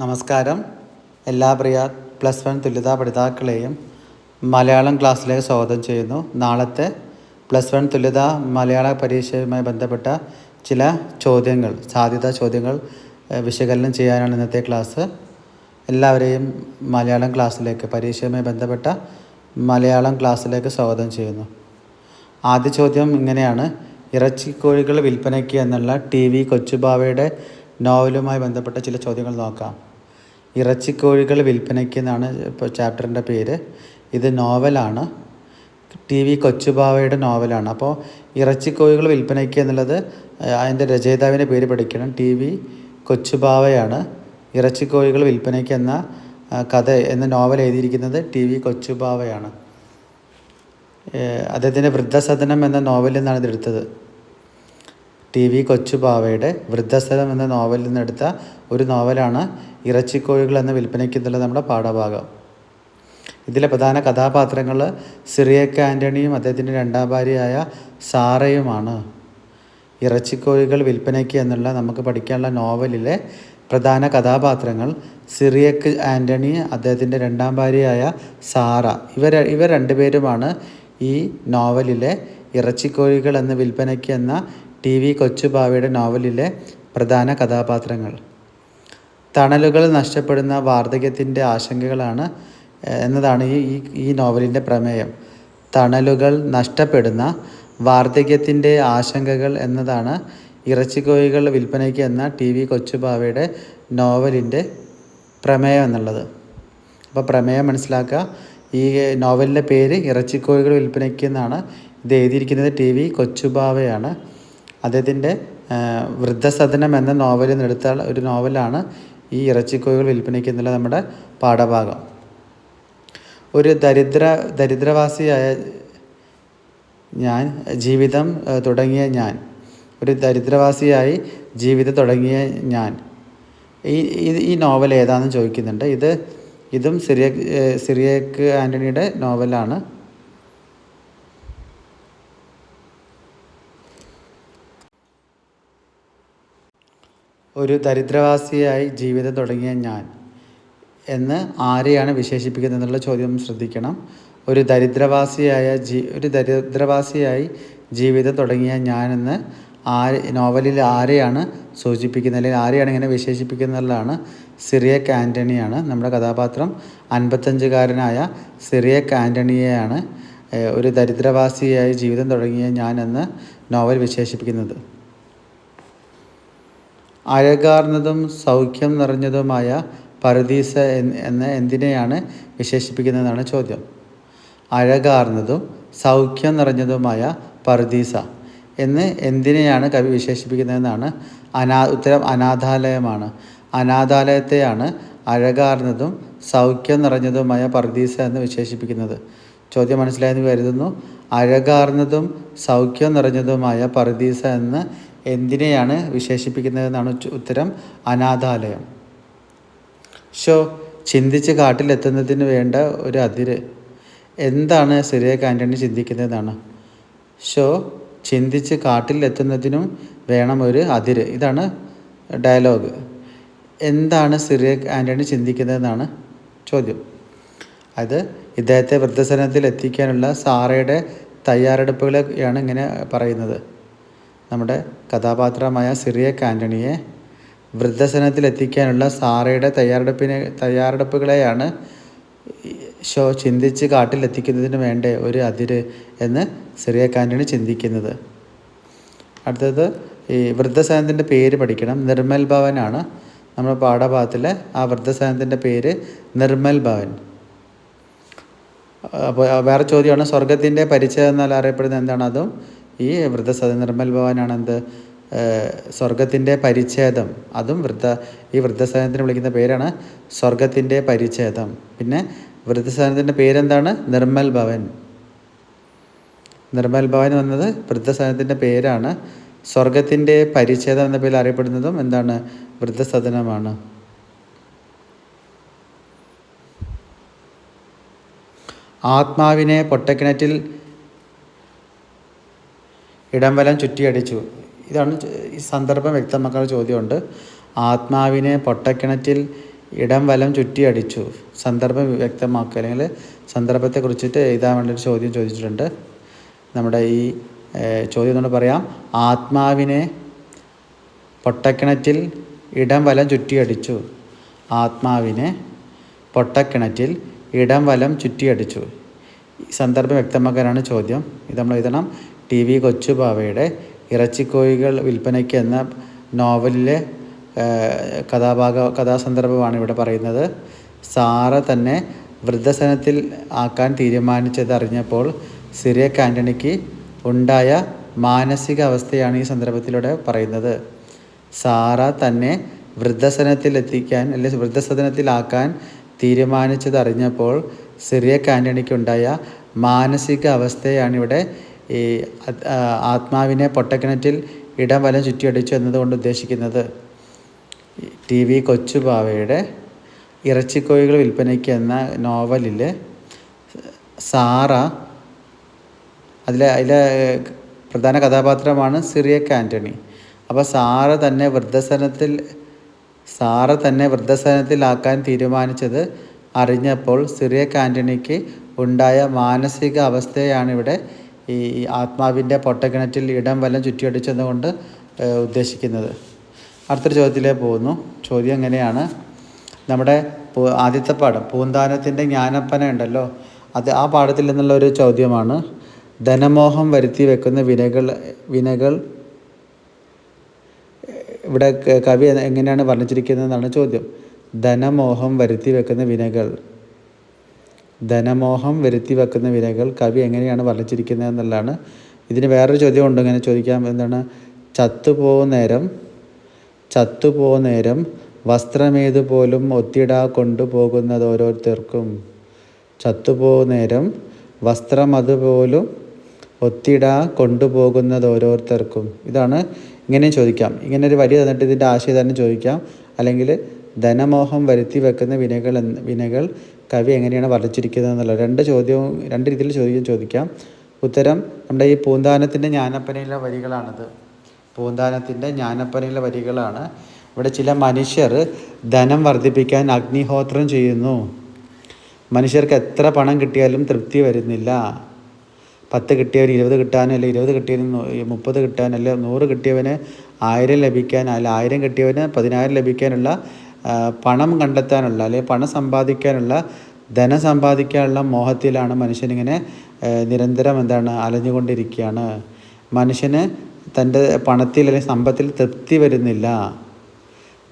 നമസ്കാരം. എല്ലാ പ്രിയ plus one തുല്യതാ പഠിതാക്കളെയും മലയാളം ക്ലാസ്സിലേക്ക് സ്വാഗതം ചെയ്യുന്നു. നാളത്തെ പ്ലസ് വൺ തുല്യതാ മലയാള പരീക്ഷയുമായി ബന്ധപ്പെട്ട ചില ചോദ്യങ്ങൾ സാധ്യതാ ചോദ്യങ്ങൾ വിശകലനം ചെയ്യാനാണ് ഇന്നത്തെ ക്ലാസ്. എല്ലാവരെയും മലയാളം ക്ലാസ്സിലേക്ക് പരീക്ഷയുമായി ബന്ധപ്പെട്ട മലയാളം ക്ലാസ്സിലേക്ക് സ്വാഗതം ചെയ്യുന്നു. ആദ്യ ചോദ്യം ഇങ്ങനെയാണ്. ഇറച്ചിക്കോഴികൾ വിൽപ്പനയ്ക്ക് എന്നുള്ള ടി വി കൊച്ചുബാവയുടെ നോവലുമായി ബന്ധപ്പെട്ട ചില ചോദ്യങ്ങൾ നോക്കാം. ഇറച്ചിക്കോഴികൾ വിൽപ്പനയ്ക്ക് എന്നാണ് ഇപ്പോൾ ചാപ്റ്ററിന്റെ പേര്. ഇത് നോവലാണ്. ടി വി കൊച്ചുബാവയുടെ നോവലാണ്. അപ്പോൾ ഇറച്ചിക്കോഴികൾ വിൽപ്പനയ്ക്ക് എന്നുള്ളത് അതിന്റെ രചയിതാവിന്റെ പേര് പഠിക്കണം. T V കൊച്ചുബാവയാണ്. ഇറച്ചിക്കോഴികൾ വിൽപ്പനയ്ക്ക് എന്ന കഥ എന്ന നോവൽ എഴുതിയിരിക്കുന്നത് ടി വി കൊച്ചുബാവയാണ്. അദ്ദേഹത്തിന്റെ വൃദ്ധസദനം എന്ന നോവലിൽ നിന്നാണ് ഇതെടുത്തത്. ടി വി കൊച്ചുബാവയുടെ വൃദ്ധസ്ഥലം എന്ന നോവലിൽ നിന്നെടുത്ത ഒരു നോവലാണ് ഇറച്ചിക്കോഴികൾ എന്ന വിൽപ്പനയ്ക്കുന്നുള്ള നമ്മുടെ പാഠഭാഗം. ഇതിലെ പ്രധാന കഥാപാത്രങ്ങൾ സിറിയക്ക് ആന്റണിയും അദ്ദേഹത്തിന്റെ രണ്ടാം ഭാര്യയായ സാറയുമാണ്. ഇറച്ചിക്കോഴികൾ വിൽപ്പനയ്ക്ക് എന്നുള്ള നമുക്ക് പഠിക്കാനുള്ള നോവലിലെ പ്രധാന കഥാപാത്രങ്ങൾ സിറിയക്ക് ആന്റണി അദ്ദേഹത്തിന്റെ രണ്ടാം ഭാര്യയായ സാറ. ഇവർ ഇവർ രണ്ടുപേരുമാണ് ഈ നോവലിലെ ഇറച്ചിക്കോഴികൾ എന്ന വിൽപ്പനയ്ക്ക് എന്ന ടി വി കൊച്ചുബാവയുടെ നോവലിലെ പ്രധാന കഥാപാത്രങ്ങൾ. തണലുകൾ നഷ്ടപ്പെടുന്ന വാർദ്ധക്യത്തിന്റെ ആശങ്കകളാണ് എന്നതാണ് ഈ ഈ നോവലിന്റെ പ്രമേയം. തണലുകൾ നഷ്ടപ്പെടുന്ന വാർദ്ധക്യത്തിന്റെ ആശങ്കകൾ എന്നതാണ് ഇറച്ചിക്കോഴികൾ വിൽപ്പനയ്ക്ക് എന്ന ടി വി കൊച്ചുബാവയുടെ നോവലിന്റെ പ്രമേയം എന്നുള്ളത്. അപ്പോൾ പ്രമേയം മനസ്സിലാക്കുക. ഈ നോവലിന്റെ പേര് ഇറച്ചിക്കോഴികൾ വിൽപ്പനയ്ക്ക് എന്നാണ് ഇത് എഴുതിയിരിക്കുന്നത് ടി വി കൊച്ചുബാവയാണ്. അദ്ദേഹത്തിന്റെ വൃദ്ധസദനം എന്ന നോവലിൽ നിന്നെടുത്ത ഒരു നോവലാണ് ഈ ഇറച്ചിക്കോഴികൾ വിൽപ്പനയ്ക്ക് എന്നുള്ള നമ്മുടെ പാഠഭാഗം. ഒരു ദരിദ്ര ദരിദ്രവാസിയായ ഞാൻ ജീവിതം തുടങ്ങിയ ഞാൻ. ഒരു ദരിദ്രവാസിയായി ജീവിതം തുടങ്ങിയ ഞാൻ. ഈ- ഈ നോവൽ ഏതാണെന്ന് ചോദിക്കുന്നുണ്ട്. ഇത് ഇതും സിറിയ സിറിയക്ക് ആന്റണിയുടെ നോവലാണ്. ഒരു ദരിദ്രവാസിയായി ജീവിതം തുടങ്ങിയ ഞാൻ എന്ന് ആരെയാണ് വിശേഷിപ്പിക്കുന്നത് എന്നുള്ള ചോദ്യം ശ്രദ്ധിക്കണം. ഒരു ദരിദ്രവാസിയായ ജീ ഒരു ദരിദ്രവാസിയായി ജീവിതം തുടങ്ങിയ ഞാനെന്ന് ആര് നോവലിൽ ആരെയാണ് സൂചിപ്പിക്കുന്നത് അല്ലെങ്കിൽ ആരെയാണ് ഇങ്ങനെ വിശേഷിപ്പിക്കുന്നതാണ് സിറിയക് ആന്റണിയാണ് നമ്മുടെ കഥാപാത്രം. അൻപത്തഞ്ചുകാരനായ സിറിയക് ആന്റണിയെയാണ് ഒരു ദരിദ്രവാസിയായി ജീവിതം തുടങ്ങിയ ഞാനെന്ന് നോവൽ വിശേഷിപ്പിക്കുന്നത്. അഴകാർന്നതും സൗഖ്യം നിറഞ്ഞതുമായ പരദീസ എന്ന് എന്തിനെയാണ് വിശേഷിപ്പിക്കുന്നതെന്നാണ് ചോദ്യം. അഴകാർന്നതും സൗഖ്യം നിറഞ്ഞതുമായ പർദീസ എന്ന് എന്തിനെയാണ് കവി വിശേഷിപ്പിക്കുന്നതെന്നാണ് അനാ ഉത്തരം അനാഥാലയമാണ്. അനാഥാലയത്തെയാണ് അഴകാർന്നതും സൗഖ്യം നിറഞ്ഞതുമായ പർദീസ എന്ന് വിശേഷിപ്പിക്കുന്നത്. ചോദ്യം മനസ്സിലായെന്ന് കരുതുന്നു. അഴകാർന്നതും സൗഖ്യം നിറഞ്ഞതുമായ പർദീസ എന്ന് എന്തിനെയാണ് വിശേഷിപ്പിക്കുന്നതെന്നാണ് ഉത്തരം അനാഥാലയം. ഷോ ചിന്തിച്ച് കാട്ടിലെത്തുന്നതിന് വേണ്ട ഒരു അതിര്. എന്താണ് സിറിയക്ക് ആന്റണി ചിന്തിക്കുന്നതെന്നാണ്? ഷോ ചിന്തിച്ച് കാട്ടിലെത്തുന്നതിനും വേണം ഒരു അതിര്. ഇതാണ് ഡയലോഗ്. എന്താണ് സിറിയക്ക് ആന്റണി ചിന്തിക്കുന്നതെന്നാണ് ചോദ്യം. അത് ഇദ്ദേഹത്തെ വൃദ്ധസനത്തിൽ എത്തിക്കാനുള്ള സാറയുടെ തയ്യാറെടുപ്പുകളെയാണ് ഇങ്ങനെ പറയുന്നത്. നമ്മുടെ കഥാപാത്രമായ സിറിയക്ക് ആന്റണിയെ വൃദ്ധസനത്തിലെത്തിക്കാനുള്ള സാറയുടെ തയ്യാറെടുപ്പിനെ തയ്യാറെടുപ്പുകളെയാണ് ഷോ ചിന്തിച്ച് കാട്ടിലെത്തിക്കുന്നതിന് വേണ്ട ഒരു അതിര് എന്ന് സിറിയക്ക് ആന്റണി ചിന്തിക്കുന്നത്. അടുത്തത് ഈ വൃദ്ധസനത്തിന്റെ പേര് പഠിക്കണം. നിർമ്മൽ ഭവനാണ് നമ്മുടെ പാഠഭാഗത്തിലെ ആ വൃദ്ധസനത്തിന്റെ പേര് നിർമ്മൽ ഭവൻ. അപ്പോൾ വേറെ ചോദ്യമാണ് സ്വർഗത്തിന്റെ പരിചയം എന്നാൽ അറിയപ്പെടുന്നത് എന്താണ്? അതും ഈ വൃദ്ധസദന നിർമ്മൽ ഭവനാണ് എന്ത് സ്വർഗത്തിന്റെ പരിച്ഛേദം. അതും വൃദ്ധ ഈ വൃദ്ധസദനത്തിന് വിളിക്കുന്ന പേരാണ് സ്വർഗത്തിന്റെ പരിച്ഛേദം. പിന്നെ വൃദ്ധസദനത്തിന്റെ പേരെന്താണ്? നിർമ്മൽ ഭവൻ. നിർമ്മൽ ഭവൻ എന്നത് വൃദ്ധസദനത്തിന്റെ പേരാണ്. സ്വർഗത്തിന്റെ പരിച്ഛേദം എന്ന പേരിൽ അറിയപ്പെടുന്നതും എന്താണ്? വൃദ്ധസദനമാണ്. ആത്മാവിനെ പൊട്ടക്കിണറ്റിൽ ഇടംവലം ചുറ്റിയടിച്ചു. ഇതാണ് ഈ സന്ദർഭം വ്യക്തമാക്കുന്ന ചോദ്യമുണ്ട്. ആത്മാവിനെ പൊട്ടക്കിണറ്റിൽ ഇടം വലം ചുറ്റി അടിച്ചു സന്ദർഭം വ്യക്തമാക്കുക. അല്ലെങ്കിൽ സന്ദർഭത്തെ കുറിച്ചിട്ട് എഴുതാൻ വേണ്ടി ഒരു ചോദ്യം ചോദിച്ചിട്ടുണ്ട്. നമ്മുടെ ഈ ചോദ്യം കൊണ്ട് പറയാം. ആത്മാവിനെ പൊട്ടക്കിണറ്റിൽ ഇടം വലം ചുറ്റിയടിച്ചു. ആത്മാവിനെ പൊട്ടക്കിണറ്റിൽ ഇടം വലം ചുറ്റിയടിച്ചു സന്ദർഭം വ്യക്തമാക്കാനാണ് ചോദ്യം. ഇത് നമ്മൾ എഴുതണം. ടി വി കൊച്ചുബാവയുടെ ഇറച്ചിക്കോഴികൾ വിൽപ്പനയ്ക്ക് എന്ന നോവലിലെ കഥാഭാഗ കഥാസന്ദർഭമാണ് ഇവിടെ പറയുന്നത്. സാറ തന്നെ വൃദ്ധസനത്തിൽ ആക്കാൻ തീരുമാനിച്ചത് അറിഞ്ഞപ്പോൾ സിറിയ ആന്റണിക്ക് ഉണ്ടായ മാനസിക അവസ്ഥയാണ് ഈ സന്ദർഭത്തിലൂടെ പറയുന്നത്. സാറ തന്നെ വൃദ്ധസനത്തിൽ എത്തിക്കാൻ അല്ലെങ്കിൽ വൃദ്ധസദനത്തിലാക്കാൻ തീരുമാനിച്ചത് അറിഞ്ഞപ്പോൾ കാന്റണിക്ക് ആന്റണിക്കുണ്ടായ മാനസിക അവസ്ഥയാണ് ഇവിടെ ഈ ആത്മാവിനെ പൊട്ടക്കിണറ്റിൽ ഇടം വലം ചുറ്റിയടിച്ചു എന്നതുകൊണ്ട് ഉദ്ദേശിക്കുന്നത്. ടി വി കൊച്ചുബാവയുടെ ഇറച്ചിക്കോഴികൾ വിൽപ്പനയ്ക്ക് എന്ന നോവലിൽ സാറ അതിലെ അതിലെ പ്രധാന കഥാപാത്രമാണ് സിറിയക്ക് ആന്റണി അപ്പോൾ സാറ തന്നെ വൃദ്ധസനത്തിൽ സാറ തന്നെ വൃദ്ധസനത്തിലാക്കാൻ തീരുമാനിച്ചത് അറിഞ്ഞപ്പോൾ സിറിയക്ക് ആന്റണിക്ക് ഉണ്ടായ മാനസിക അവസ്ഥയാണ് ഇവിടെ ഈ ആത്മാവിന്റെ പൊട്ടക്കിണറ്റിൽ ഇടം വല്ലം ചുറ്റിയടിച്ചതുകൊണ്ട് ഏഹ്, ഉദ്ദേശിക്കുന്നത്. അടുത്തൊരു ചോദ്യത്തിലേക്ക് പോകുന്നു. ചോദ്യം എങ്ങനെയാണ്? നമ്മുടെ ആദ്യത്തെ പാഠം പൂന്താനത്തിന്റെ ജ്ഞാനപ്പന ഉണ്ടല്ലോ. അത് ആ പാഠത്തിൽ നിന്നുള്ള ഒരു ചോദ്യമാണ്. ധനമോഹം വരുത്തി വെക്കുന്ന വിനകൾ വിനകൾ ഇവിടെ കവി എങ്ങനെയാണ് വർണിച്ചിരിക്കുന്നതെന്നാണ് ചോദ്യം. ധനമോഹം വരുത്തി വെക്കുന്ന വിനകൾ. ധനമോഹം വരുത്തി വെക്കുന്ന വിനകൾ കവി എങ്ങനെയാണ് വർണിച്ചിരിക്കുന്നത് എന്നുള്ളതാണ്. ഇതിന് വേറൊരു ചോദ്യം ഉണ്ട് ഇങ്ങനെ ചോദിക്കാം. എന്താണ്? ചത്തുപോകുന്നേരം ചത്തുപോകുന്നേരം വസ്ത്രമേതുപോലും ഒത്തിടാ കൊണ്ടുപോകുന്നത് ഓരോരുത്തർക്കും. ചത്തുപോകുന്നേരം വസ്ത്രം അതുപോലും ഒത്തിടാ കൊണ്ടുപോകുന്നത് ഓരോരുത്തർക്കും. ഇതാണ് ഇങ്ങനെ ചോദിക്കാം. ഇങ്ങനെ ഒരു വരി തന്നിട്ട് ഇതിന്റെ ആശയം തന്നെ ചോദിക്കാം. അല്ലെങ്കിൽ ധനമോഹം വരുത്തി വെക്കുന്ന വിനകൾ എന്ന് വിനകൾ കവി എങ്ങനെയാണ് വർണിച്ചിരിക്കുന്നത് എന്നുള്ള രണ്ട് ചോദ്യവും രണ്ട് രീതിയിൽ ചോദ്യം ചോദിക്കാം. ഉത്തരം നമ്മുടെ ഈ പൂന്താനത്തിന്റെ ജ്ഞാനപ്പനയിലെ വരികളാണിത്. പൂന്താനത്തിന്റെ ജ്ഞാനപ്പനയിലെ വരികളാണ്. ഇവിടെ ചില മനുഷ്യർ ധനം വർദ്ധിപ്പിക്കാൻ അഗ്നിഹോത്രം ചെയ്യുന്നു. മനുഷ്യർക്ക് എത്ര പണം കിട്ടിയാലും തൃപ്തി വരുന്നില്ല. പത്ത് കിട്ടിയവന് ഇരുപത് കിട്ടാനും അല്ലെങ്കിൽ ഇരുപത് കിട്ടിയവന് മുപ്പത് കിട്ടാനും അല്ലെങ്കിൽ നൂറ് കിട്ടിയവന് ആയിരം ലഭിക്കാൻ അല്ല ആയിരം കിട്ടിയവന് പതിനായിരം ലഭിക്കാനുള്ള പണം കണ്ടെത്താനുള്ള അല്ലെങ്കിൽ പണം സമ്പാദിക്കാനുള്ള ധനം സമ്പാദിക്കാനുള്ള മോഹത്തിലാണ് മനുഷ്യനിങ്ങനെ നിരന്തരം എന്താണ് അലഞ്ഞുകൊണ്ടിരിക്കുകയാണ്. മനുഷ്യന് തന്റെ പണത്തിൽ അല്ലെങ്കിൽ സമ്പത്തിൽ തൃപ്തി വരുന്നില്ല.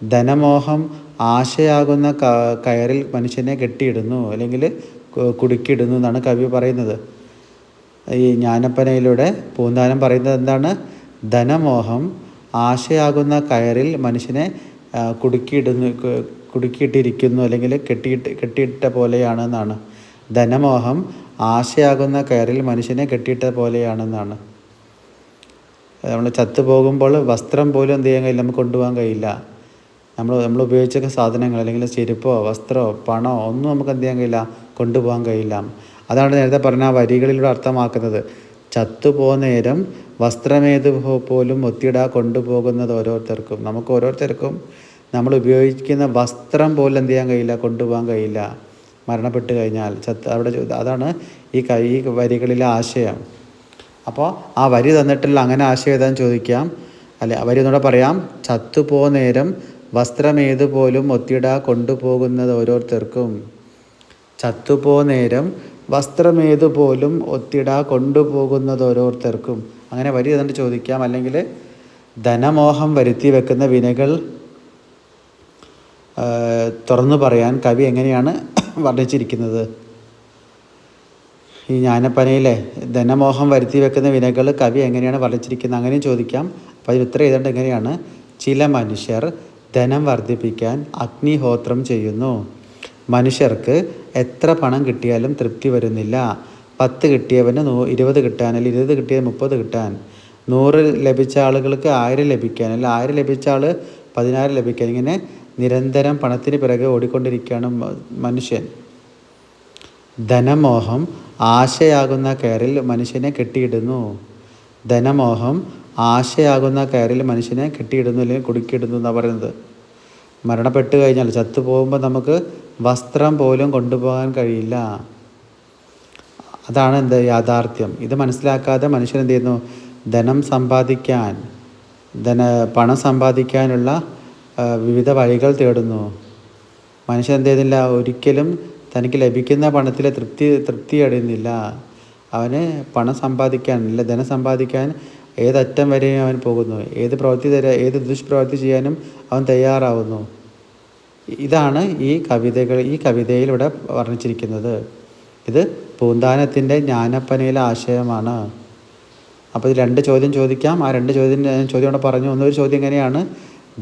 ധനമോഹം ആശയാകുന്ന കയറിൽ മനുഷ്യനെ കെട്ടിയിടുന്നു അല്ലെങ്കിൽ കുടുക്കിയിടുന്നു എന്നാണ് കവി പറയുന്നത്. ഈ ജ്ഞാനപ്പനയിലൂടെ പൂന്താനം പറയുന്നത് എന്താണ്? ധനമോഹം ആശയാകുന്ന കയറിൽ മനുഷ്യനെ കുടുക്കിയിടുന്നു കുടുക്കിയിട്ടിരിക്കുന്നു അല്ലെങ്കിൽ കെട്ടിയിട്ട് കെട്ടിയിട്ട പോലെയാണെന്നാണ്. ധനമോഹം ആശയാകുന്ന കയറിൽ മനുഷ്യനെ കെട്ടിയിട്ട പോലെയാണെന്നാണ്. നമ്മൾ ചത്തു പോകുമ്പോൾ വസ്ത്രം പോലും എന്ത് ചെയ്യാൻ കഴിയില്ല നമുക്ക് കൊണ്ടുപോകാൻ കഴിയില്ല. നമ്മൾ നമ്മൾ ഉപയോഗിച്ച സാധനങ്ങൾ അല്ലെങ്കിൽ ചെരുപ്പോ വസ്ത്രമോ പണമോ ഒന്നും നമുക്ക് എന്ത് ചെയ്യാൻ കഴിയില്ല കൊണ്ടുപോകാൻ കഴിയില്ല. അതാണ് നേരത്തെ പറഞ്ഞ ആ വരികളിലൂടെ അർത്ഥമാക്കുന്നത്. ചത്തുപോകുന്നേരം വസ്ത്രമേത് പോലും ഒത്തിടാ കൊണ്ടുപോകുന്നത് ഓരോരുത്തർക്കും. നമുക്ക് ഓരോരുത്തർക്കും നമ്മൾ ഉപയോഗിക്കുന്ന വസ്ത്രം പോലും എന്ത് ചെയ്യാൻ കഴിയില്ല കൊണ്ടുപോകാൻ കഴിയില്ല. മരണപ്പെട്ട് കഴിഞ്ഞാൽ ചത്ത് അവിടെ അതാണ് ഈ കൈ വരികളിലെ ആശയം. അപ്പോൾ ആ വരി തന്നിട്ടുള്ള അങ്ങനെ ആശയം എഴുതാൻ ചോദിക്കാം. അല്ലെ വരി ഒന്നുകൂടെ പറയാം. ചത്തുപോ നേരം വസ്ത്രമേതു പോലും ഒത്തിടാ കൊണ്ടുപോകുന്നത് ഓരോരുത്തർക്കും. ചത്തുപോ നേരം വസ്ത്രമേത് പോലും ഒത്തിടാ കൊണ്ടുപോകുന്നത് ഓരോരുത്തർക്കും അങ്ങനെ വരി തന്നെ ചോദിക്കാം. അല്ലെങ്കിൽ ധനമോഹം വരുത്തി വെക്കുന്ന വിനകൾ തുറന്നു പറയാൻ കവി എങ്ങനെയാണ് വർണിച്ചിരിക്കുന്നത്? ഈ ജ്ഞാനപ്പനയിലെ ധനമോഹം വരുത്തി വെക്കുന്ന വിനകൾ കവി എങ്ങനെയാണ് വർണിച്ചിരിക്കുന്നത്? അങ്ങനെയും ചോദിക്കാം. അപ്പോൾ അതിന് ഉത്തരം എഴുതേണ്ടത് എങ്ങനെയാണ്? ചില മനുഷ്യർ ധനം വർദ്ധിപ്പിക്കാൻ അഗ്നിഹോത്രം ചെയ്യുന്നു. മനുഷ്യർക്ക് എത്ര പണം കിട്ടിയാലും തൃപ്തി വരുന്നില്ല. പത്ത് കിട്ടിയവന് നൂ ഇരുപത് കിട്ടാൻ അല്ലെങ്കിൽ ഇരുപത് കിട്ടിയത് മുപ്പത് കിട്ടാൻ. നൂറ് ലഭിച്ച ആളുകൾക്ക് ആയിരം ലഭിക്കാൻ അല്ലെങ്കിൽ ആയിരം ലഭിച്ച ആൾ പതിനായിരം ലഭിക്കാൻ. ഇങ്ങനെ നിരന്തരം പണത്തിന് പിറകെ ഓടിക്കൊണ്ടിരിക്കുകയാണ് മനുഷ്യൻ. ധനമോഹം ആശയാകുന്ന കയറിൽ മനുഷ്യനെ കെട്ടിയിടുന്നു. ധനമോഹം ആശയാകുന്ന കയറിൽ മനുഷ്യനെ കെട്ടിയിടുന്നു അല്ലെങ്കിൽ കുടുക്കിയിടുന്നു എന്നാണ് പറയുന്നത്. മരണപ്പെട്ട് കഴിഞ്ഞാൽ ചത്തു പോകുമ്പോൾ നമുക്ക് വസ്ത്രം പോലും കൊണ്ടുപോകാൻ കഴിയില്ല. അതാണ് എന്ത്? യാഥാർത്ഥ്യം. ഇത് മനസ്സിലാക്കാതെ മനുഷ്യൻ എന്ത് ചെയ്യുന്നു? ധനം സമ്പാദിക്കാൻ ധന പണം സമ്പാദിക്കാനുള്ള വിവിധ വഴികൾ തേടുന്നു. മനുഷ്യൻ എന്ത് ചെയ്യുന്നില്ല? ഒരിക്കലും തനിക്ക് ലഭിക്കുന്ന പണത്തിൽ തൃപ്തി തൃപ്തി അടയുന്നില്ല അവന് പണം സമ്പാദിക്കാൻ അല്ല ധനം സമ്പാദിക്കാൻ ഏതറ്റം വരെയും അവൻ പോകുന്നു. ഏത് പ്രവൃത്തി തരാ ഏത് ദുഷ്പ്രവൃത്തി ചെയ്യാനും അവൻ തയ്യാറാവുന്നു. ഇതാണ് ഈ കവിതകൾ ഈ കവിതയിൽ ഇവിടെ വർണിച്ചിരിക്കുന്നത്. ഇത് പൂന്താനത്തിന്റെ ജ്ഞാനപ്പനയിലെ ആശയമാണ്. അപ്പോൾ ഇത് രണ്ട് ചോദ്യം ചോദിക്കാം. ആ രണ്ട് ചോദ്യം ചോദ്യം ഇവിടെ പറഞ്ഞു. ഒന്നൊരു ചോദ്യം എങ്ങനെയാണ്?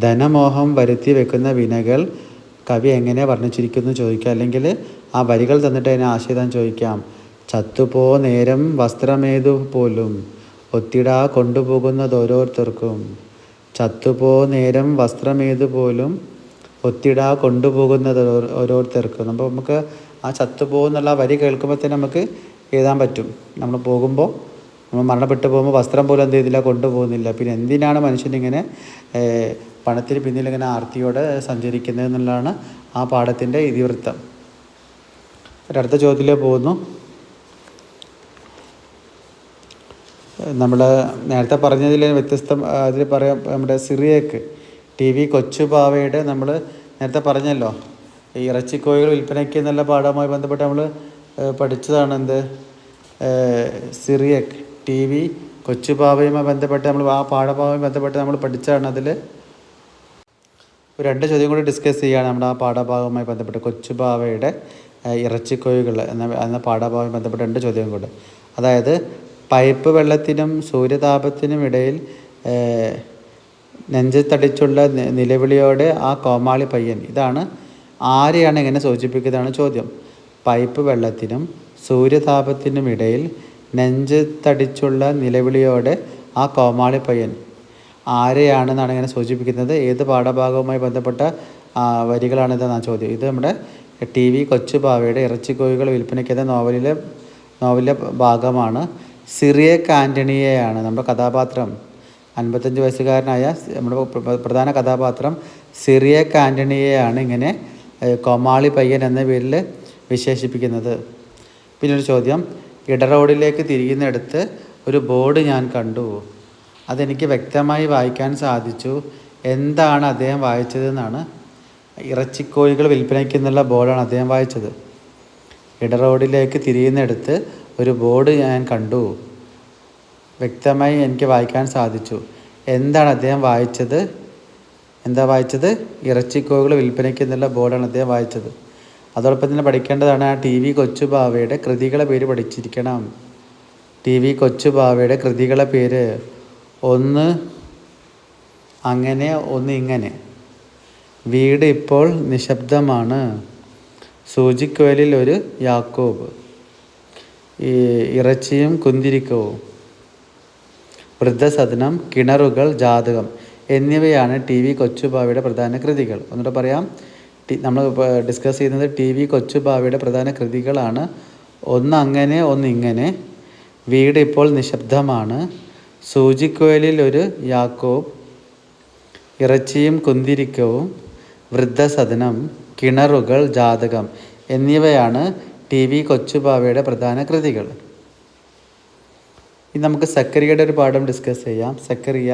ധനമോഹം വരുത്തി വെക്കുന്ന വിനകൾ കവി എങ്ങനെ വർണിച്ചിരിക്കുന്നു ചോദിക്കുക. അല്ലെങ്കിൽ ആ വരികൾ തന്നിട്ട് അതിനെ ആശയതാൻ ചോദിക്കാം. ചത്തുപോ നേരം വസ്ത്രമേതു പോലും ഒത്തിടാ കൊണ്ടുപോകുന്നത് ഓരോരുത്തർക്കും. ചത്തുപോ നേരം വസ്ത്രമേതു പോലും ഒത്തിടാ കൊണ്ടുപോകുന്നത് ഓരോ- ഓരോരുത്തർക്കും. അപ്പോൾ നമുക്ക് ആ ചത്തുപോകുന്നുള്ള വരി കേൾക്കുമ്പോൾ തന്നെ നമുക്ക് എഴുതാൻ പറ്റും. നമ്മൾ പോകുമ്പോൾ നമ്മൾ മരണപ്പെട്ടു പോകുമ്പോൾ വസ്ത്രം പോലും എന്ത് ചെയ്യുന്നില്ല കൊണ്ടുപോകുന്നില്ല. പിന്നെ എന്തിനാണ് മനുഷ്യനിങ്ങനെ പണത്തിന് പിന്നിൽ ഇങ്ങനെ ആർത്തിയോടെ സഞ്ചരിക്കുന്നത് എന്നുള്ളതാണ് ആ പാഠത്തിന്റെ ഇതിവൃത്തം. ഒരടുത്ത ചോദ്യത്തിലേക്ക് പോകുന്നു. നമ്മൾ നേരത്തെ പറഞ്ഞതിൽ വ്യത്യസ്തം അതിൽ പറയാം നമ്മുടെ സിറിയക്ക് ടി വി കൊച്ചുപാവയുടെ നമ്മൾ നേരത്തെ പറഞ്ഞല്ലോ ഈ ഇറച്ചിക്കോഴികൾ വിൽപ്പനയ്ക്ക് എന്നുള്ള പാഠവുമായി ബന്ധപ്പെട്ട് നമ്മൾ പഠിച്ചതാണ് എന്ത്? സിറിയക് ടി വി കൊച്ചുപാവയുമായി ബന്ധപ്പെട്ട് നമ്മൾ ആ പാഠഭാഗവുമായി ബന്ധപ്പെട്ട് നമ്മൾ പഠിച്ചതാണ് അതിൽ രണ്ട് ചോദ്യം കൂടി ഡിസ്കസ് ചെയ്യുകയാണ് നമ്മുടെ ആ പാഠഭാഗവുമായി ബന്ധപ്പെട്ട് കൊച്ചുപാവയുടെ ഇറച്ചിക്കോഴികൾ എന്ന എന്ന പാഠഭാഗവുമായി ബന്ധപ്പെട്ട് രണ്ട് ചോദ്യം കൂടെ. അതായത് പൈപ്പ് വെള്ളത്തിനും സൂര്യതാപത്തിനും ഇടയിൽ നെഞ്ചത്തടിച്ചുള്ള തടിച്ചുള്ള നിലവിളിയോടെ ആ കോമാളി പയ്യൻ. ഇതാണ് ആരെയാണ് ഇങ്ങനെ സൂചിപ്പിക്കുന്നതാണ് ചോദ്യം. പൈപ്പ് വെള്ളത്തിനും സൂര്യതാപത്തിനും ഇടയിൽ നെഞ്ചത്തടിച്ചുള്ള നിലവിളിയോടെ ആ കോമാളി പയ്യൻ. ആരെയാണെന്നാണ് ഇങ്ങനെ സൂചിപ്പിക്കുന്നത്? ഏത് പാഠഭാഗവുമായി ബന്ധപ്പെട്ട വരികളാണ് വരികളാണിതെന്നാണ് ചോദ്യം. ഇത് നമ്മുടെ ടി വി കൊച്ചുപാവയുടെ ഇറച്ചിക്കോഴികൾ വിൽപ്പനയ്ക്കെന്ന നോവലിലെ നോവലിലെ ഭാഗമാണ്. സിറിയ കാന്റണിയെയാണ് നമ്മുടെ കഥാപാത്രം. അൻപത്തഞ്ച് വയസ്സുകാരനായ നമ്മുടെ പ്രധാന കഥാപാത്രം സിറിയക് ആന്റണിയെയാണ് ഇങ്ങനെ കൊമാളി പയ്യൻ എന്ന പേരിൽ വിശേഷിപ്പിക്കുന്നത്. പിന്നെ ഒരു ചോദ്യം. ഇടറോഡിലേക്ക് തിരിയുന്നിടത്ത് ഒരു ബോർഡ് ഞാൻ കണ്ടു. അതെനിക്ക് വ്യക്തമായി വായിക്കാൻ സാധിച്ചു. എന്താണ് അദ്ദേഹം വായിച്ചതെന്നാണ്. ഇറച്ചിക്കോഴികൾ വിൽപ്പനയ്ക്ക് എന്നുള്ള ബോർഡാണ് അദ്ദേഹം വായിച്ചത്. ഇടറോഡിലേക്ക് തിരിയുന്നിടത്ത് ഒരു ബോർഡ് ഞാൻ കണ്ടു. വ്യക്തമായി എനിക്ക് വായിക്കാൻ സാധിച്ചു. എന്താണ് അദ്ദേഹം വായിച്ചത്? എന്താ വായിച്ചത്? ഇറച്ചിക്കോകൾ വിൽപ്പനയ്ക്ക് എന്നുള്ള ബോർഡാണ് അദ്ദേഹം വായിച്ചത്. അതോടൊപ്പം തന്നെ പഠിക്കേണ്ടതാണ് ആ ടി വി കൊച്ചുബാവയുടെ കൃതികളെ പേര് പഠിച്ചിരിക്കണം. ടി വി കൊച്ചുബാവയുടെ കൃതികളെ പേര് ഒന്ന് അങ്ങനെ ഒന്ന് ഇങ്ങനെ. വീട് ഇപ്പോൾ നിശബ്ദമാണ്. സൂചിക്കോലിൽ ഒരു യാക്കോബ്. ഈ ഇറച്ചിയും കുന്തിരിക്കവും. വൃദ്ധസദനം കിണറുകൾ ജാതകം എന്നിവയാണ് ടി വി കൊച്ചുബാവയുടെ പ്രധാന കൃതികൾ. ഒന്നുകൂടെ പറയാം. നമ്മൾ ഡിസ്കസ് ചെയ്യുന്നത് ടി വി കൊച്ചുബാവയുടെ പ്രധാന കൃതികളാണ്. ഒന്ന് അങ്ങനെ ഒന്ന് ഇങ്ങനെ വീട് ഇപ്പോൾ നിശബ്ദമാണ്. സൂചിക്കോലിൽ ഒരു യാക്കോബ് ഇറച്ചിയും കുന്തിരിക്കവും വൃദ്ധസദനം കിണറുകൾ ജാതകം എന്നിവയാണ് ടി വി കൊച്ചുബാവയുടെ പ്രധാന കൃതികൾ. ഇനി നമുക്ക് സക്കറിയയുടെ ഒരു പാഠം ഡിസ്കസ് ചെയ്യാം. സക്കറിയ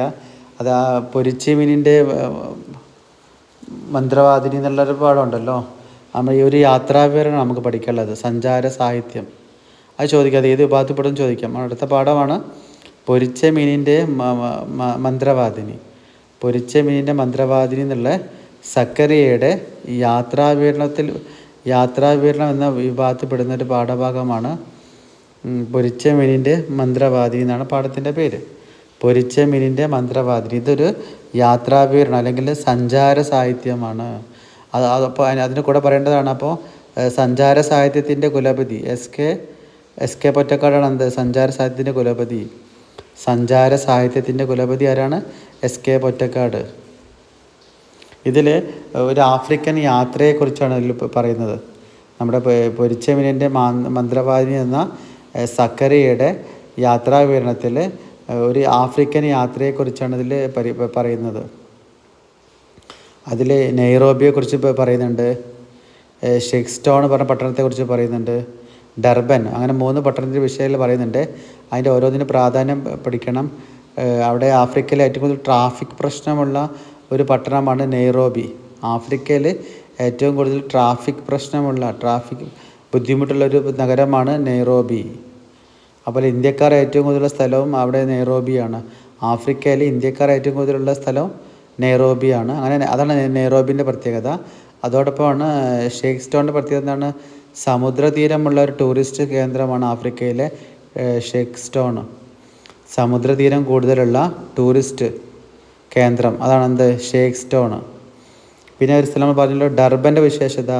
അത് ആ പൊരിച്ചിമീനിന്റെ മന്ത്രവാദിനി എന്നുള്ളൊരു പാഠമുണ്ടല്ലോ. നമ്മൾ ഈ ഒരു യാത്രാവിവരണം നമുക്ക് പഠിക്കാനുള്ളത്. സഞ്ചാര സാഹിത്യം. അത് ചോദിക്കുക അത് ഏത് വിഭാഗത്തിൽപ്പെടും ചോദിക്കാം. അടുത്ത പാഠമാണ് പൊരിച്ച മീനിന്റെ മന്ത്രവാദിനി. പൊരിച്ച മീനിന്റെ മന്ത്രവാദിനി എന്നുള്ള സക്കറിയയുടെ യാത്രാവിവരണത്തിൽ യാത്രാവിവരണം എന്ന വിഭാഗത്തിൽപ്പെടുന്ന ഒരു പാഠഭാഗമാണ് പൊരിച്ച മീനിന്റെ മന്ത്രവാദി എന്നാണ് പാഠത്തിന്റെ പേര്. പൊരിച്ച മീനിന്റെ മന്ത്രവാദിനി ഇതൊരു യാത്രാവിവരണം അല്ലെങ്കിൽ സഞ്ചാര സാഹിത്യമാണ്. അത് അപ്പോൾ അതിന് കൂടെ പറയേണ്ടതാണ് അപ്പോൾ സഞ്ചാര സാഹിത്യത്തിന്റെ കുലപതി എസ് കെ എസ് കെ പൊറ്റക്കാടാണ് എന്ത്? സഞ്ചാര സാഹിത്യത്തിന്റെ കുലപതി. സഞ്ചാര സാഹിത്യത്തിന്റെ കുലപതി ആരാണ്? S K Pottekkatt. ഇതിൽ ഒരു ആഫ്രിക്കൻ യാത്രയെക്കുറിച്ചാണ് ഇതിൽ പറയുന്നത്. നമ്മുടെ പൊരിച്ച മീനിന്റെ മാ മന്ത്രവാദിനി എന്ന സക്കറിയയുടെ യാത്രാവിവരണത്തിൽ ഒരു ആഫ്രിക്കൻ യാത്രയെക്കുറിച്ചാണ് ഇതിൽ പരി പറയുന്നത്. അതിൽ നെയ്റോബിയെക്കുറിച്ച് പറയുന്നുണ്ട്. ഷെക്സ്റ്റോൺ പറഞ്ഞ പട്ടണത്തെക്കുറിച്ച് പറയുന്നുണ്ട്. ഡർബൻ അങ്ങനെ മൂന്ന് പട്ടണത്തിന്റെ വിഷയത്തിൽ പറയുന്നുണ്ട്. അതിന്റെ ഓരോന്നിനും പ്രാധാന്യം പഠിക്കണം. അവിടെ ആഫ്രിക്കയിലെ ഏറ്റവും കൂടുതൽ ട്രാഫിക് പ്രശ്നമുള്ള ഒരു പട്ടണമാണ് നെയ്റോബി ആഫ്രിക്കയിൽ ഏറ്റവും കൂടുതൽ ട്രാഫിക് പ്രശ്നമുള്ള ട്രാഫിക് ബുദ്ധിമുട്ടുള്ള ഒരു നഗരമാണ് നെയ്റോബി അപ്പോൾ ഇന്ത്യക്കാർ ഏറ്റവും കൂടുതലുള്ള സ്ഥലവും അവിടെ നെയ്റോബിയാണ് ആഫ്രിക്കയിൽ ഇന്ത്യക്കാർ ഏറ്റവും കൂടുതലുള്ള സ്ഥലം നെയ്റോബിയാണ് അങ്ങനെ അതാണ് നെയ്റോബിന്റെ പ്രത്യേകത. അതോടൊപ്പമാണ് ഷേക്ക് സ്റ്റോണിന്റെ പ്രത്യേകത എന്താണ്? സമുദ്രതീരമുള്ള ഒരു ടൂറിസ്റ്റ് കേന്ദ്രമാണ് ആഫ്രിക്കയിലെ ഷേക്ക് സ്റ്റോൺ സമുദ്രതീരം കൂടുതലുള്ള ടൂറിസ്റ്റ് കേന്ദ്രം. അതാണ് എന്ത് ഷേക്ക് സ്റ്റോൺ പിന്നെ ഒരു സ്ഥലം പറഞ്ഞല്ലോ ഡർബന്റെ വിശേഷത.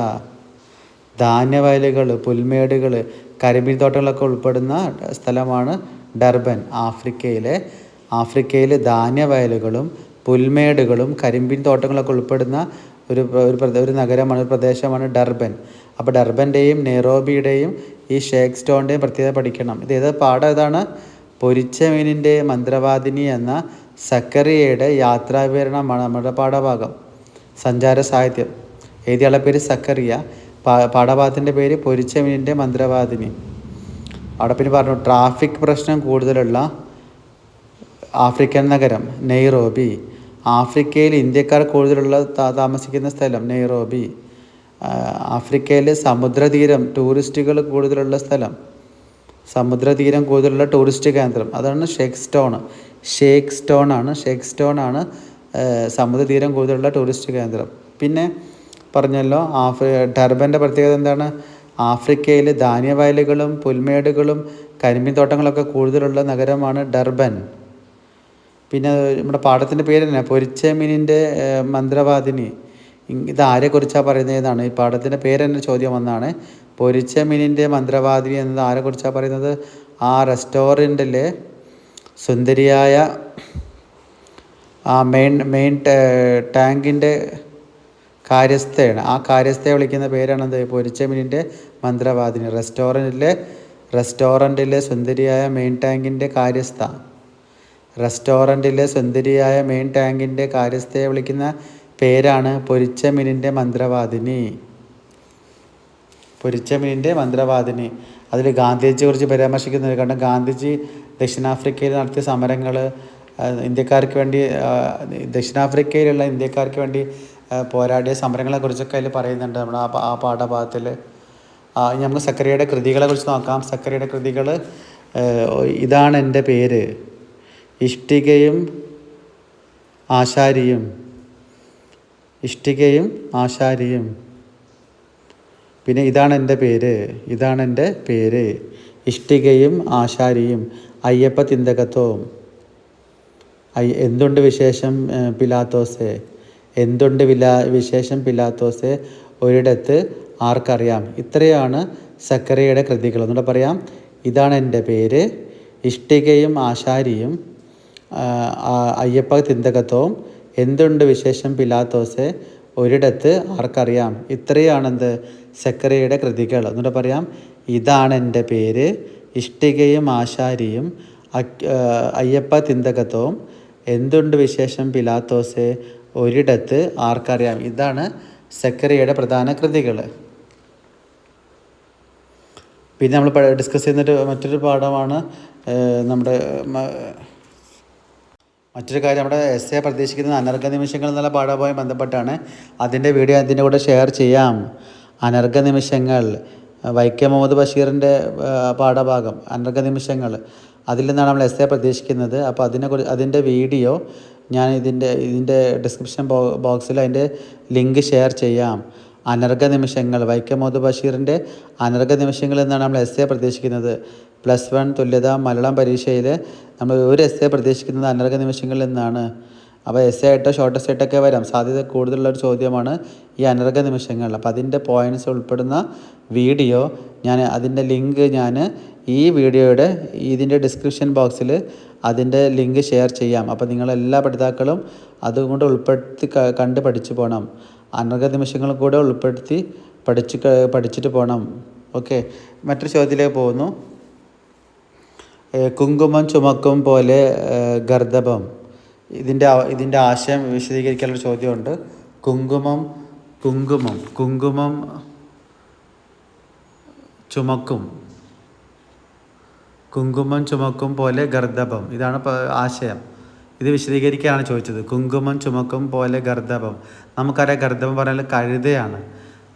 ധാന്യവയലുകൾ പുൽമേടുകൾ കരിമീൻ തോട്ടങ്ങളൊക്കെ ഉൾപ്പെടുന്ന സ്ഥലമാണ് ഡർബൻ. ആഫ്രിക്കയിലെ ആഫ്രിക്കയിലെ ധാന്യവയലുകളും പുൽമേടുകളും കരിമ്പിൻ തോട്ടങ്ങളൊക്കെ ഉൾപ്പെടുന്ന ഒരു ഒരു ഒരു നഗരമാണ് ഒരു പ്രദേശമാണ് ഡർബൻ. അപ്പോൾ ഡർബന്റെയും നെയ്റോബിയുടെയും ഈ ഷേക്ക് സ്റ്റോണിന്റെയും പ്രത്യേകത പഠിക്കണം. ഇത് ഏത് പാഠം? ഇതാണ് പൊരിച്ച മീനിന്റെ മന്ത്രവാദിനി എന്ന സക്കറിയയുടെ യാത്രാവിവരണമാണ് നമ്മുടെ പാഠഭാഗം. സഞ്ചാര സാഹിത്യം. എഴുതിയാളെ പേര് സക്കറിയ. പാഠഭാഗത്തിന്റെ പേര് പൊരിച്ച മീനിന്റെ മന്ത്രവാദിനി. അവിടെ പിന്നെ പറഞ്ഞു ട്രാഫിക് പ്രശ്നം കൂടുതലുള്ള ആഫ്രിക്കൻ നഗരം നെയ്റോബി. ആഫ്രിക്കയിൽ ഇന്ത്യക്കാർ കൂടുതലുള്ള താമസിക്കുന്ന സ്ഥലം നെയ്റോബി. ആഫ്രിക്കയിൽ സമുദ്രതീരം ടൂറിസ്റ്റുകൾ കൂടുതലുള്ള സ്ഥലം. സമുദ്രതീരം കൂടുതലുള്ള ടൂറിസ്റ്റ് കേന്ദ്രം. അതാണ് ഷേക്ക് സ്റ്റോൺ ഷേക്ക് സ്റ്റോൺ ആണ് ഷേക്ക് സ്റ്റോൺ ആണ് സമുദ്രതീരം കൂടുതലുള്ള ടൂറിസ്റ്റ് കേന്ദ്രം. പിന്നെ പറഞ്ഞല്ലോ ആഫ്രി ടർബന്റെ പ്രത്യേകത എന്താണ്? ആഫ്രിക്കയിൽ ധാന്യവയലുകളും പുൽമേടുകളും കരിമീൻ തോട്ടങ്ങളൊക്കെ കൂടുതലുള്ള നഗരമാണ് ഡർബൻ പിന്നെ നമ്മുടെ പാഠത്തിന്റെ പേര് തന്നെ പൊരിച്ച മീനിന്റെ മന്ത്രവാദിനി ഇത് ആരെക്കുറിച്ചാണ് പറയുന്നതെന്നാണ് ഈ പാഠത്തിന്റെ പേര് തന്നെ ചോദ്യം വന്നാണ് പൊരിച്ച മീനിന്റെ മന്ത്രവാദിനി എന്നത് ആരെക്കുറിച്ചാണ് പറയുന്നത്? ആ റെസ്റ്റോറന്റിലെ സുന്ദരിയായ ആ മെയിൻ മെയിൻ ടാങ്കിന്റെ കാര്യസ്ഥയാണ്. ആ കാര്യസ്ഥയെ വിളിക്കുന്ന പേരാണെന്ത്? എന്താ മീനിന്റെ മന്ത്രവാദിനി. റെസ്റ്റോറന്റിലെ റെസ്റ്റോറന്റിലെ സുന്ദരിയായ മെയിൻ ടാങ്കിന്റെ കാര്യസ്ഥ. റെസ്റ്റോറന്റിലെ സുന്ദരിയായ മെയിൻ ടാങ്കിന്റെ കാര്യസ്ഥയെ വിളിക്കുന്ന പേരാണ് പൊരിച്ചമീനിന്റെ മന്ത്രവാദിനി. പൊരിച്ചമീനിന്റെ മന്ത്രവാദിനി. അതിൽ ഗാന്ധിജിയെ കുറിച്ച് പരാമർശിക്കുന്നത് കാരണം ഗാന്ധിജി ദക്ഷിണാഫ്രിക്കയിൽ നടത്തിയ സമരങ്ങൾ ഇന്ത്യക്കാർക്ക് വേണ്ടി ദക്ഷിണാഫ്രിക്കയിലുള്ള ഇന്ത്യക്കാർക്ക് വേണ്ടി പോരാടിയ സമരങ്ങളെ കുറിച്ചൊക്കെ അതിൽ പറയുന്നുണ്ട് നമ്മുടെ ആ ആ പാഠഭാഗത്തിൽ ഇനി നമുക്ക് സക്കറിയയുടെ കൃതികളെ കുറിച്ച് നോക്കാം. സക്കറിയയുടെ കൃതികൾ ഇതാണ് എന്റെ പേര്. ഇഷ്ടികയും ആശാരിയും. ഇഷ്ടികയും ആശാരിയും. പിന്നെ ഇതാണ് എന്റെ പേര്. ഇതാണ് എന്റെ പേര്. ഇഷ്ടികയും ആശാരിയും. അയ്യപ്പ തിന്തകത്വവും. എന്തുണ്ട് വിശേഷം പിലാത്തോസെ? എന്തുണ്ട് വില വിശേഷം പിലാത്തോസെ ഒരിടത്ത് ആർക്കറിയാം. ഇത്രയാണ് സക്കറിയയുടെ കൃതികൾ. ഒന്നുകൂടെ പറയാം. ഇതാണ് എന്റെ പേര്. ഇഷ്ടികയും ആശാരിയും അയ്യപ്പ തിന്തകത്വവും. എന്തുണ്ട് വിശേഷം പിലാത്തോസെ ഒരിടത്ത് ആർക്കറിയാം. ഇത്രയാണെന്ത് സക്കറിയയുടെ കൃതികൾ. എന്നിട്ട് പറയാം. ഇതാണ് എന്റെ പേര്. ഇഷ്ടികയും ആശാരിയും അയ്യപ്പ തിന്തകത്വവും. എന്തുണ്ട് വിശേഷം പിലാത്തോസെ ഒരിടത്ത് ആർക്കറിയാം. ഇതാണ് സെക്കറിയയുടെ പ്രധാന കൃതികൾ. പിന്നെ നമ്മൾ ഡിസ്കസ് ചെയ്യുന്നൊരു മറ്റൊരു പാഠമാണ് നമ്മുടെ മറ്റൊരു കാര്യം നമ്മുടെ എസ് എ പ്രതീക്ഷിക്കുന്ന അനർഘ നിമിഷങ്ങൾ എന്നുള്ള പാഠവുമായി ബന്ധപ്പെട്ടാണ് അതിന്റെ വീഡിയോ അതിന്റെ കൂടെ ഷെയർ ചെയ്യാം. അനർഘ നിമിഷങ്ങൾ വൈക്കം മുഹമ്മദ് ബഷീറിന്റെ പാഠഭാഗം അനർഘ നിമിഷങ്ങൾ. അതിൽ നിന്നാണ് നമ്മൾ എസ് എ പ്രതീക്ഷിക്കുന്നത്. അപ്പോൾ അതിനെക്കുറിച്ച് അതിന്റെ വീഡിയോ ഞാൻ ഇതിന്റെ ഇതിന്റെ ഡിസ്ക്രിപ്ഷൻ ബോക്സിൽ അതിന്റെ ലിങ്ക് ഷെയർ ചെയ്യാം. അനർഘ നിമിഷങ്ങൾ വൈക്കം മുഹമ്മദ് ബഷീറിന്റെ അനർഘ നിമിഷങ്ങൾ എന്നാണ് നമ്മൾ എസ് എ പ്രതീക്ഷിക്കുന്നത്. പ്ലസ് വൺ തുല്യത മലയാളം പരീക്ഷയിൽ നമ്മൾ ഒരു എസ് എ പ്രതീക്ഷിക്കുന്നത് അനർഘ നിമിഷങ്ങളിൽ നിന്നാണ് അപ്പോൾ എസ് എ ആയിട്ടോ ഷോർട്ടസ്റ്റ് ആയിട്ടൊക്കെ വരാം. സാധ്യത കൂടുതലുള്ള ഒരു ചോദ്യമാണ് ഈ അനർഘ നിമിഷങ്ങൾ. അപ്പോൾ അതിന്റെ പോയിന്റ്സ് ഉൾപ്പെടുന്ന വീഡിയോ ഞാൻ അതിന്റെ ലിങ്ക് ഞാൻ ഈ വീഡിയോയുടെ ഇതിന്റെ ഡിസ്ക്രിപ്ഷൻ ബോക്സിൽ അതിന്റെ ലിങ്ക് ഷെയർ ചെയ്യാം. അപ്പോൾ നിങ്ങളെല്ലാ പഠിതാക്കളും അതുകൊണ്ട് ഉൾപ്പെടുത്തി കണ്ട് പഠിച്ചു പോകണം അനർഘ നിമിഷങ്ങളും കൂടെ ഉൾപ്പെടുത്തി പഠിച്ചു പഠിച്ചിട്ട് പോകണം ഓക്കെ. മറ്റൊരു ചോദ്യത്തിലേക്ക് പോകുന്നു. കുങ്കുമം ചുമക്കും പോലെ ഗർദഭം. ഇതിന്റെ ഇതിന്റെ ആശയം വിശദീകരിക്കാനുള്ള ചോദ്യമുണ്ട്. കുങ്കുമം കുങ്കുമം കുങ്കുമം ചുമക്കും. കുങ്കുമം ചുമക്കും പോലെ ഗർദഭം. ഇതാണ് ആശയം. ഇത് വിശദീകരിക്കുകയാണ് ചോദിച്ചത്. കുങ്കുമം ചുമക്കും പോലെ ഗർദഭം. നമുക്കറിയാം ഗർദഭം പറഞ്ഞാൽ കഴുതയാണ്.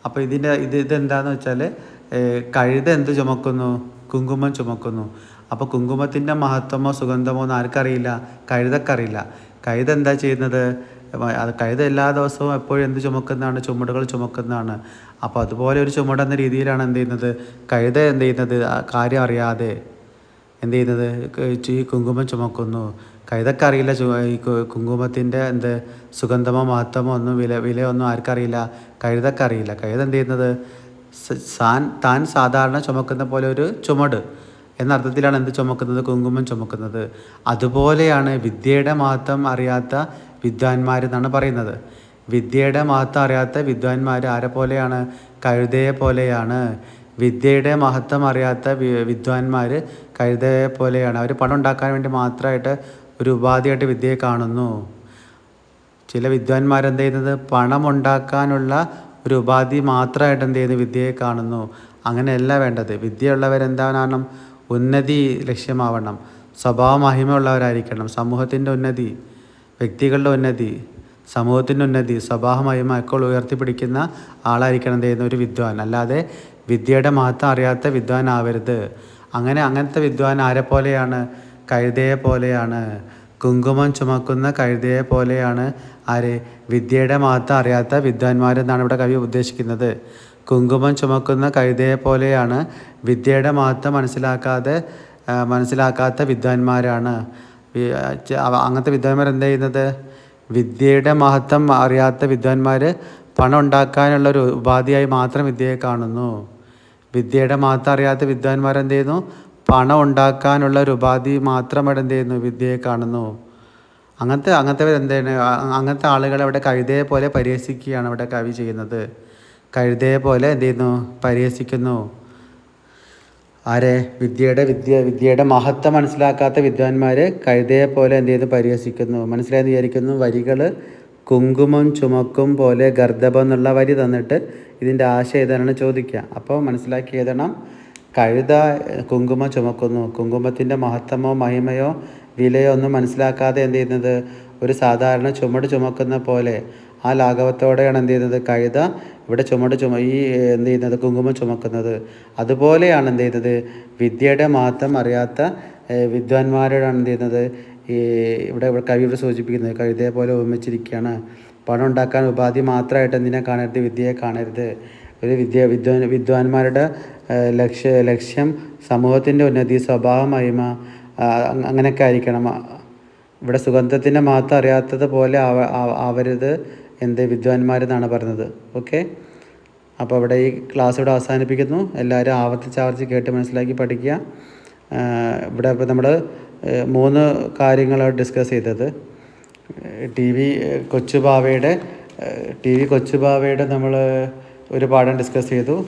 അപ്പോൾ ഇതിന്റെ ഇത് ഇതെന്താണെന്ന് വെച്ചാൽ കഴുത എന്ത് ചുമക്കുന്നു? കുങ്കുമം ചുമക്കുന്നു. അപ്പോൾ കുങ്കുമത്തിന്റെ മഹത്വമോ സുഗന്ധമോ ഒന്നും ആർക്കറിയില്ല. കഴുതക്കറിയില്ല. കഴുത എന്താ ചെയ്യുന്നത്? അത് കഴുത എല്ലാ ദിവസവും എപ്പോഴും എന്ത് ചുമക്കുന്നതാണ്? ചുമടുകൾ ചുമക്കുന്നതാണ്. അപ്പോൾ അതുപോലെ ഒരു ചുമടെന്ന രീതിയിലാണ് എന്ത് ചെയ്യുന്നത്? കഴുത എന്ത് ചെയ്യുന്നത്? കാര്യം അറിയാതെ. എന്ത് ചെയ്യുന്നത് ഈ കുങ്കുമം ചുമക്കുന്നു. കൈതൊക്കെ അറിയില്ല കുങ്കുമത്തിന്റെ എന്ത് സുഗന്ധമോ മഹത്വമോ ഒന്നും വില വിലയൊന്നും ആർക്കറിയില്ല. കഴുതൊക്കെ അറിയില്ല കഴുത എന്ത് ചെയ്യുന്നത് സാൻ താൻ സാധാരണ ചുമക്കുന്ന പോലെ ഒരു ചുമട്. എന്ന അർത്ഥത്തിലാണ് എന്ത് ചുമക്കുന്നത്? കുങ്കുമം ചുമക്കുന്നത്. അതുപോലെയാണ് വിദ്യയുടെ മഹത്വം അറിയാത്ത വിദ്വാൻമാർ എന്നാണ് പറയുന്നത്. വിദ്യയുടെ മഹത്വം അറിയാത്ത വിദ്വാൻമാർ ആരെ പോലെയാണ്? കഴുതയെ പോലെയാണ്. വിദ്യയുടെ മഹത്വം അറിയാത്ത വിദ്വാൻമാർ കഴുതയെ പോലെയാണ് അവർ പണം ഉണ്ടാക്കാൻ വേണ്ടി മാത്രമായിട്ട് ഒരു ഉപാധിയായിട്ട് വിദ്യയെ കാണുന്നു. ചില വിദ്വാൻമാരെന്ത് ചെയ്യുന്നത്? പണം ഉണ്ടാക്കാനുള്ള ഒരു ഉപാധി മാത്രമായിട്ട് എന്ത് ചെയ്യുന്നു? വിദ്യയെ കാണുന്നു. അങ്ങനെയല്ല വേണ്ടത്. വിദ്യയുള്ളവരെന്താവണം ഉന്നതി ലക്ഷ്യമാവണം. സ്വഭാവ മഹിമയുള്ളവരായിരിക്കണം സമൂഹത്തിന്റെ ഉന്നതി വ്യക്തികളുടെ ഉന്നതി സമൂഹത്തിന്റെ ഉന്നതി സ്വഭാവ മഹിമ ഒക്കെ ഉയർത്തിപ്പിടിക്കുന്ന ആളായിരിക്കണം എന്ത് ചെയ്യുന്ന ഒരു വിദ്വാൻ. അല്ലാതെ വിദ്യയുടെ മഹത്വം അറിയാത്ത വിദ്വാൻ ആവരുത് അങ്ങനെ അങ്ങനത്തെ വിദ്വാൻ ആരെ പോലെയാണ്? കഴുതയെ പോലെയാണ്. കുങ്കുമം ചുമക്കുന്ന കഴുതയെ പോലെയാണ് ആര്? വിദ്യയുടെ മഹത്വം അറിയാത്ത വിദ്വാൻമാരെന്നാണ് ഇവിടെ കവി ഉദ്ദേശിക്കുന്നത്. കുങ്കുമം ചുമക്കുന്ന കഴുതയെ പോലെയാണ് വിദ്യയുടെ മഹത്വം മനസ്സിലാക്കാതെ മനസ്സിലാക്കാത്ത വിദ്വാൻമാരാണ്. അങ്ങനത്തെ വിദ്വാൻമാർ എന്താ ചെയ്യുന്നത്? വിദ്യയുടെ മഹത്വം അറിയാത്ത വിദ്വാൻമാർ പണം ഉണ്ടാക്കാനുള്ള ഒരു ഉപാധിയായി മാത്രം വിദ്യയെ കാണുന്നു. വിദ്യയുടെ മഹത്വം അറിയാത്ത വിദ്വാൻമാരെന്ത് ചെയ്യുന്നു? പണം ഉണ്ടാക്കാനുള്ള ഒരു ഉപാധി മാത്രമായിട്ട് എന്ത് ചെയ്യുന്നു? വിദ്യയെ കാണുന്നു. അങ്ങനത്തെ അങ്ങനത്തെ എന്താണ്? അങ്ങനത്തെ ആളുകൾ അവിടെ കഴുതയെ പോലെ പരിഹസിക്കുകയാണ് അവിടെ കവി ചെയ്യുന്നത്. കഴുതയെ പോലെ എന്ത് ചെയ്യുന്നു? പരിഹസിക്കുന്നു. ആരെ? വിദ്യയുടെ വിദ്യ വിദ്യയുടെ മഹത്വം മനസ്സിലാക്കാത്ത വിദ്വാൻമാർ കഴുതയെ പോലെ എന്ത് ചെയ്യുന്നു? പരിഹസിക്കുന്നു. മനസ്സിലായെന്ന് വിചാരിക്കുന്നു? വരികൾ കുങ്കുമം ചുമക്കും പോലെ ഗർദ്ദഭം എന്നുള്ള വരി തന്നിട്ട് ഇതിന്റെ ആശയം ഏതാണ് ചോദിക്കുക. അപ്പോൾ മനസ്സിലാക്കി എഴുതണം. കഴുത കുങ്കുമം ചുമക്കുന്നു. കുങ്കുമത്തിന്റെ മഹത്വമോ മഹിമയോ വിലയോ ഒന്നും മനസ്സിലാക്കാതെ എന്ത് ചെയ്യുന്നത്? ഒരു സാധാരണ ചുമട് ചുമക്കുന്ന പോലെ ആ ലാഘവത്തോടെയാണ് എന്ത് ചെയ്യുന്നത്? കഴുത ഇവിടെ ചുമട് ചുമ ഈ എന്ത് ചെയ്യുന്നത്? കുങ്കുമം ചുമക്കുന്നത്. അതുപോലെയാണ് എന്ത് ചെയ്യുന്നത്? വിദ്യയുടെ മഹത്വം അറിയാത്ത വിദ്വാൻമാരോടാണ് എന്ത് ചെയ്യുന്നത്? ഈ ഇവിടെ ഇവിടെ കവി ഇവിടെ സൂചിപ്പിക്കുന്നത് കഴുതയെ പോലെ ഉപമിച്ചിരിക്കുകയാണ് പണം ഉണ്ടാക്കാൻ ഉപാധി മാത്രമായിട്ട് എന്തിനെ കാണരുത്? വിദ്യയെ കാണരുത്. ഒരു വിദ്യ വിദ്വാൻ വിദ്വാൻമാരുടെ ലക്ഷ്യ ലക്ഷ്യം സമൂഹത്തിന്റെ ഉന്നതി സ്വഭാവമഹിമ അങ്ങനെയൊക്കെ ആയിരിക്കണം. ഇവിടെ സുഗന്ധത്തിന്റെ മഹത്വം അറിയാത്തത് പോലെ ആവ ആവ- ആവരുത് എന്ത് വിദ്വാൻമാരെന്നാണ് പറഞ്ഞത്. ഓക്കെ? അപ്പോൾ അവിടെ ഈ ക്ലാസ് ഇവിടെ അവസാനിപ്പിക്കുന്നു. എല്ലാവരും ആവർത്തിച്ച് ആവർത്തിച്ച് കേട്ട് മനസ്സിലാക്കി പഠിക്കുക. ഇവിടെ ഇപ്പോൾ നമ്മൾ മൂന്ന് കാര്യങ്ങളാണ് ഡിസ്കസ് ചെയ്തത്. ടി വി കൊച്ചുബാവയുടെ ടി വി കൊച്ചുബാവയുടെ നമ്മൾ ഒരു പാഠം ഡിസ്കസ് ചെയ്തു.